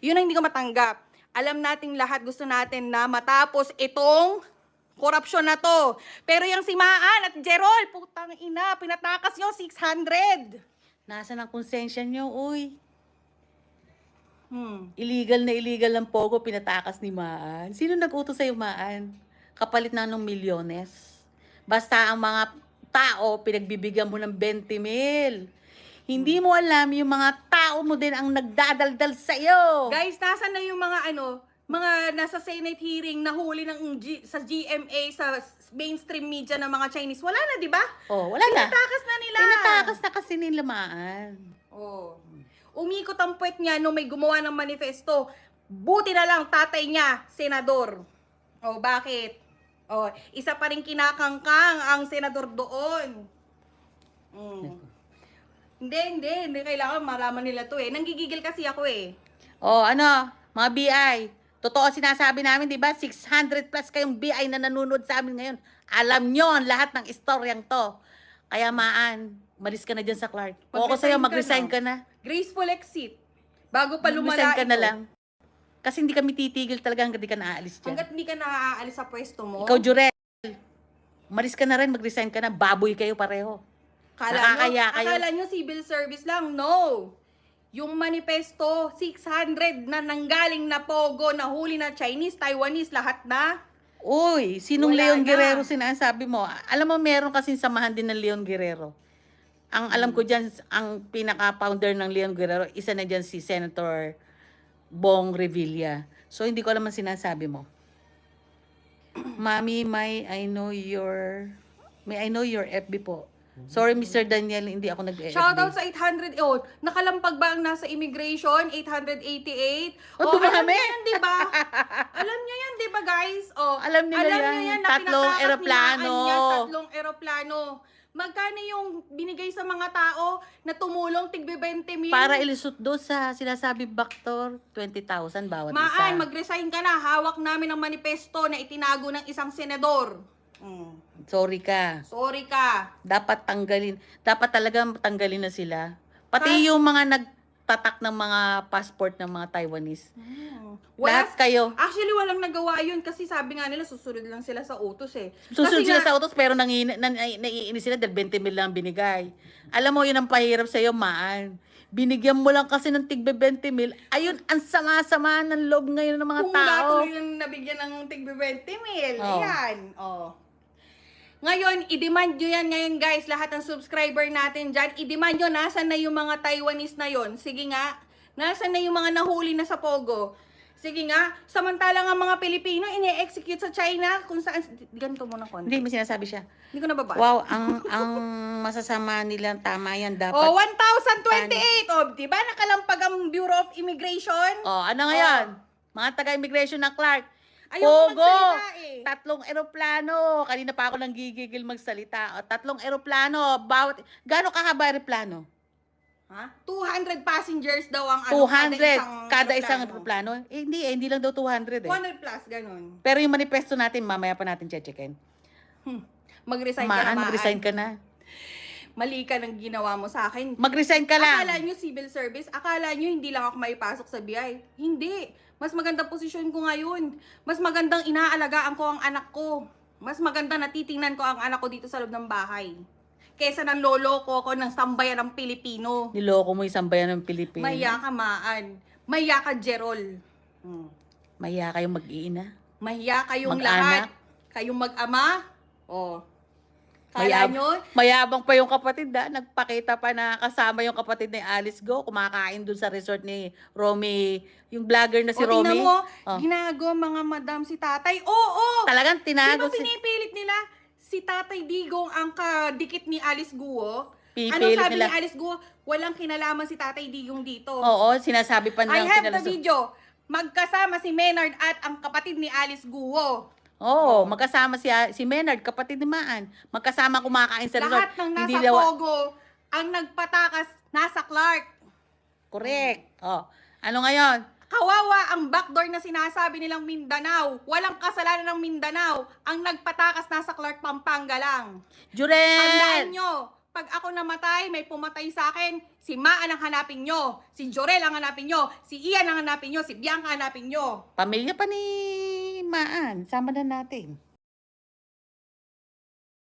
Yun ang hindi ko matanggap. Alam nating lahat gusto natin na matapos itong korupsyon na to. Pero yung si Maan at Jerol, putang ina, pinatakas nyo 600. Nasaan ang konsensya nyo, uy? Hmm. Illegal na illegal ang Pogo, pinatakas ni Maan. Sino nag-utos sa'yo, Maan? Kapalit na ng milyones. Basta ang mga tao, pinagbibigyan mo ng 20 mil. Hindi mo alam yung mga tao mo din ang nagdadaldal sa'yo. Guys, nasan na yung mga ano, mga nasa Senate hearing nahuli ng G- sa GMA sa mainstream media ng mga Chinese. Wala na, di ba? Oh, wala na. Pinatakas na nila. Pinatakas na kasi nila Maan. Oh. Umikot ang puwet niya nung may gumawa ng manifesto. Buti na lang tatay niya, senador. Oh, bakit? Oh, isa pa rin kinakangkang ang senador doon. Mm. Hindi, hindi, hindi kailangan malaman nila to eh. Nanggigigil kasi ako eh. Oh, ano, mga BI, totoo sinasabi namin, di ba? 600 plus kayong BI na nanonood sa amin ngayon. Alam nyo ang lahat ng istoryang to. Kaya maan, malis ka na dyan sa Clark. Kung ako sa'yo, mag-resign ka na. Graceful exit. Bago pa lumala Mag-resign ka na lang. Kasi hindi kami titigil talaga hanggang di ka naaalis dyan. Hanggat hindi ka naaalis sa pwesto mo, Ikaw, Jurel, malis ka na rin, mag-resign ka na. Baboy kayo pareho. Akala nyo, Nakakaya kayo. akala nyo civil service lang. No! Yung manifesto, 600 na nanggaling na Pogo, na huli na Chinese, Taiwanese, lahat na. Uy, sinong Wala Leon na. Guerrero sinasabi mo? Alam mo, meron kasing samahan din ng Leon Guerrero. Ang alam ko dyan, ang pinaka-founder ng Leon Guerrero, isa na dyan si Senator Bong Revilla. So, hindi ko alam ang sinasabi mo. Mami, may I know your... May I know your FB po. Sorry, Mr. Daniel, hindi ako nag-FB. Shoutout sa 800, oh, nakalampag ba ang nasa immigration? 888? Oh, alam dumami. niyo yan, di ba? alam niyo yan, di ba, guys? Oh, Alam nila alam yan. niyo yan Tatlong eroplano. Maan yan, tatlong eroplano. Magkano yung binigay sa mga tao na tumulong tigbe 20 mil? Para ilusot do sa sinasabi Baktor, 20,000 bawat Maan, isa. mag-resign ka na. Hawak namin ang manifesto na itinago ng isang senador. Mm. Sorry ka. Sorry ka. dapat tanggalin. Dapat talaga tanggalin na sila. Pati Ha? yung mga nagtatak ng mga passport ng mga Taiwanese. Mm. Lahat kayo. Actually, walang nagawa yun kasi sabi nga nila susunod lang sila sa utos eh. Susunod Kasi sila sa utos pero nangiin, nan, ay- naiinis sila dahil 20 mil lang binigay. Alam mo, yun ang pahirap sa'yo, Maan. Binigyan mo lang kasi ng tigbe 20 mil. Ayun, ang sama-sama ng loob ngayon ng mga Kung tao. tuloy yung nabigyan ng tigbe 20 mil. Oh. Ayan. Oh. Ngayon, i-demand nyo yan ngayon guys, lahat ng subscriber natin dyan. I-demand nyo, nasan na yung mga Taiwanese na yon Sige nga, nasan na yung mga nahuli na sa Pogo? Sige nga, samantalang ang mga Pilipino ini-execute sa China kung saan... Ganito muna konti. Hindi, may sinasabi siya. Hindi ko nababasa. Wow, ang ang masasama nila, tama yan, dapat. Oh, 1,028. Oh, di ba nakalampag ang Bureau of Immigration? Oh, ano ngayon? Mga taga-immigration ng Clark. Ayaw ko Pogo! magsalita eh. Tatlong eroplano. Kanina pa ako nang gigigil magsalita. O, tatlong eroplano. Bawat, gaano kahaba eroplano? Ha? 200 passengers daw ang ano, 200 kada isang eroplano. Eh, hindi eh, hindi lang daw 200 eh. 200 plus, ganun. Pero yung manifesto natin, mamaya pa natin checkin. Hmm. Mag-resign ka na, Maan. mag-resign ka na. Mali ka ng ginawa mo sa akin. Mag-resign ka lang. Akala nyo civil service, akala nyo hindi lang ako maipasok sa BI. Hindi. Mas magandang posisyon ko ngayon. Mas magandang inaalagaan ko ang anak ko. Mas maganda natitingnan ko ang anak ko dito sa loob ng bahay. Kesa ng lolo ko ko ng sambayan ng Pilipino. Niloko mo isang bayan ng Pilipinas. Maya ka, Maan. Maya ka, Jerol. Hmm. Maya kayong mag-iina. Mahiya kayong Mag-anak. lahat. Kayong mag-ama. Oh. Kala Mayab- nyo? Mayabang pa yung kapatid ha. Nagpakita pa na kasama yung kapatid ni Alice Go. Kumakain dun sa resort ni Romy. Yung vlogger na si o, Romy. tingnan mo, Oh. ginago mga madam si tatay. Oo! Talagang Di tinago ba si... pinipilit nila si tatay Digong ang kadikit ni Alice Guo? Ano Pipilit sabi nila. ni Alice Guo? Walang kinalaman si tatay Digong dito. Oo, sinasabi pa I nila. have the video. Magkasama si Menard at ang kapatid ni Alice Guo. Oo, magkasama si, si Menard, kapatid ni Maan. Magkasama kumakain sa resort. Lahat ng Hindi nasa daw- Pogo, ang nagpatakas nasa Clark. Correct. Oh. Ano ngayon? Kawawa ang backdoor na sinasabi nilang Mindanao. Walang kasalanan ng Mindanao. Ang nagpatakas nasa Clark, Pampanga lang. Tandaan Jurel! nyo, pag ako namatay, may pumatay sa akin, si Maan ang hanapin nyo, si Jorel ang hanapin nyo, si Ian ang hanapin nyo, si Bianca ang hanapin nyo. Pamilya pa ni Maan. Sama na natin.